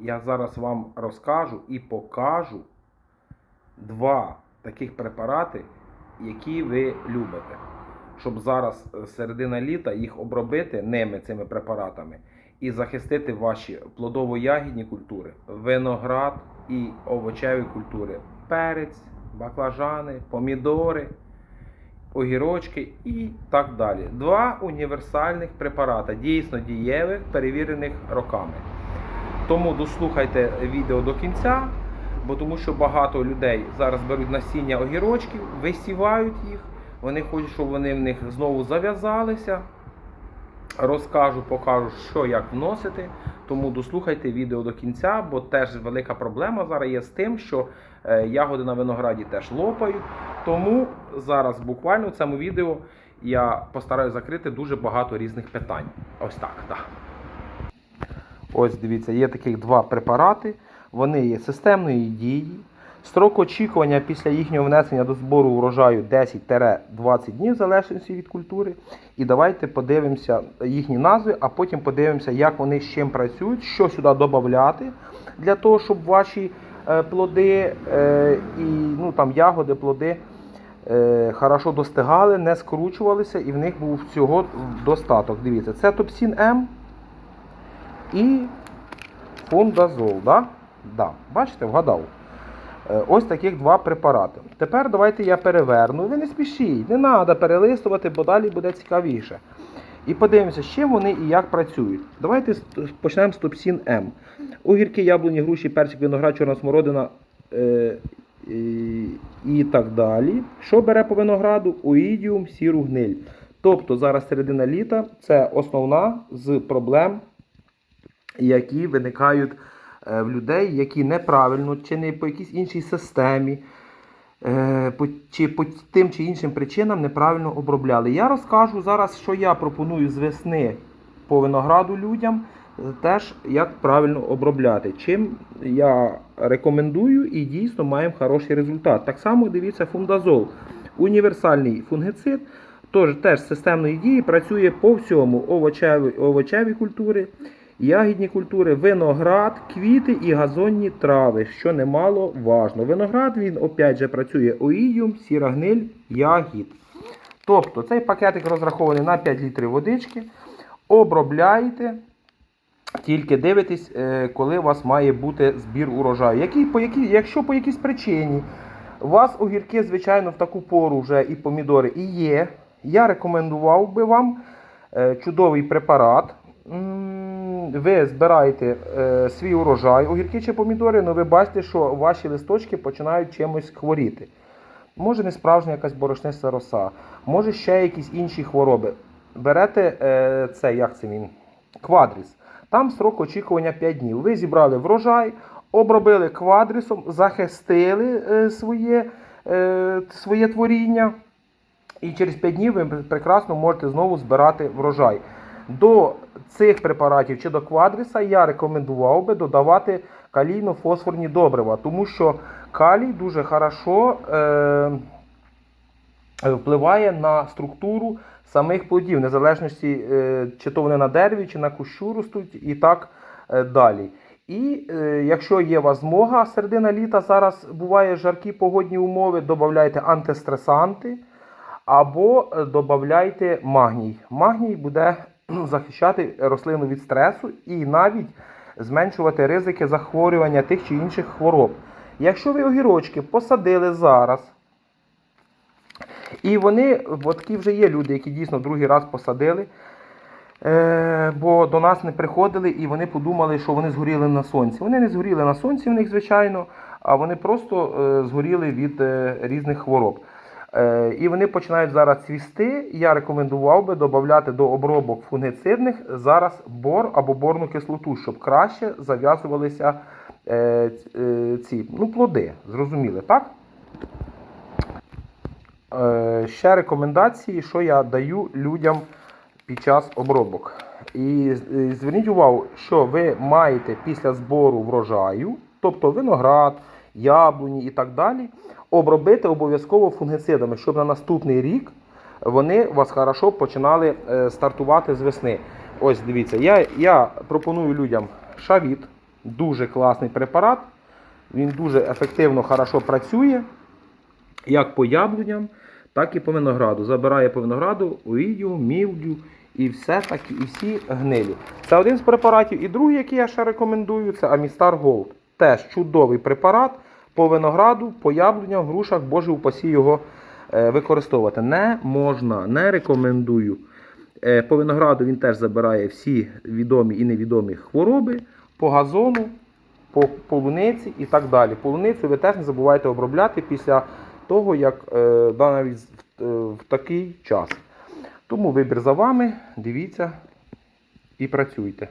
я зараз вам розкажу і покажу два таких препарати, які ви любите. Щоб зараз е, середина літа їх обробити ними цими препаратами і захистити ваші плодово-ягідні культури, виноград і овочеві культури, перець, баклажани, помідори, огірочки і так далі. Два універсальних препарати, дійсно дієвих, перевірених роками. Тому дослухайте відео до кінця, бо тому що багато людей зараз беруть насіння огірочків, висівають їх. Вони хочуть, щоб вони в них знову зав'язалися. Розкажу, покажу, що як вносити. Тому дослухайте відео до кінця, бо теж велика проблема зараз є з тим, що е, ягоди на винограді теж лопають. Тому зараз буквально в цьому відео я постараюся закрити дуже багато різних питань. Ось так, так. Ось дивіться, є таких два препарати. Вони є системної дії. Строк очікування після їхнього внесення до збору урожаю 10-20 днів, в залежності від культури. І давайте подивимося їхні назви, а потім подивимося, як вони з чим працюють, що сюди додати для того, щоб ваші е, плоди е, і ну, там, ягоди, плоди е, хорошо достигали, не скручувалися і в них був всього достаток. Дивіться, це топсін М і фундазол. Да? Да. Бачите, вгадав. Е, Ось таких два препарати. Тепер давайте я переверну. Ви не спішіть, не треба перелистувати, бо далі буде цікавіше. І подивимося, з чим вони і як працюють. Давайте почнемо з топсін М. Огірки, яблуні, груші, персик, виноград, чорна смородина е, і, і так далі. Що бере по винограду? Оїдіум, сіру гниль. Тобто зараз середина літа це основна з проблем, які виникають е, в людей, які неправильно чи не по якійсь іншій системі, е, чи по тим чи іншим причинам неправильно обробляли. Я розкажу зараз, що я пропоную з весни по винограду людям, е, теж як правильно обробляти. Чим я рекомендую і дійсно маємо хороший результат. Так само дивіться фундазол. Універсальний фунгицид. Тож теж системної дії працює по всьому овочеві, овочеві культури, ягідні культури, виноград, квіти і газонні трави, що немало важно. Виноград він опять же працює оїдіум, сіра гниль, ягід. Тобто цей пакетик розрахований на 5 літрів водички. Обробляєте, тільки дивитесь, е, коли у вас має бути збір урожаю. Який, по якій, якщо по якійсь причині у вас огірки, звичайно, в таку пору вже і помідори і є, я рекомендував би вам е, чудовий препарат. Ви збираєте е, свій урожай, огірки чи помідори, але ви бачите, що ваші листочки починають чимось хворіти. Може не справжня якась борошниста роса, може ще якісь інші хвороби. Берете е, це, як це він? Квадріс. Там срок очікування 5 днів. Ви зібрали врожай, обробили квадрісом, захистили е, своє, е, своє творіння. І через 5 днів ви прекрасно можете знову збирати врожай. До цих препаратів чи до квадріса я рекомендував би додавати калійно-фосфорні добрива, тому що калій дуже хорошо е, впливає на структуру самих плодів, незалежності, е, чи то вони на дереві, чи на кущу ростуть, і так е, далі. І е, якщо є у вас змога, середина літа зараз буває жаркі погодні умови, додавайте антистресанти або е, додавайте магній. Магній буде захищати рослину від стресу і навіть зменшувати ризики захворювання тих чи інших хвороб. Якщо ви огірочки посадили зараз, і вони, бо такі вже є люди, які дійсно другий раз посадили, е, бо до нас не приходили і вони подумали, що вони згоріли на сонці. Вони не згоріли на сонці в них, звичайно, а вони просто е, згоріли від е, різних хвороб. Е, І вони починають зараз цвісти. Я рекомендував би додати до обробок фунгицидних зараз бор або борну кислоту, щоб краще зав'язувалися е, е, ці ну, плоди. Зрозуміли, так? Ще рекомендації, що я даю людям під час обробок. І зверніть увагу, що ви маєте після збору врожаю, тобто виноград, яблуні і так далі, обробити обов'язково фунгицидами, щоб на наступний рік вони у вас хорошо починали е, стартувати з весни. Ось дивіться, я, я пропоную людям шавіт Дуже класний препарат. Він дуже ефективно, хорошо працює. Як по яблуням, так і по винограду. Забирає по винограду оїдю, мівдю і все таки, і всі гнилі. Це один з препаратів. І другий, який я ще рекомендую, це Амістар Gold. Теж чудовий препарат по винограду, по яблуням, грушах, боже упасі його е, використовувати. Не можна, не рекомендую. Е, По винограду він теж забирає всі відомі і невідомі хвороби, по газону, по полуниці і так далі. Полуницю ви теж не забувайте обробляти після того, як е, да, навіть в, в такий час. Тому вибір за вами, дивіться і працюйте.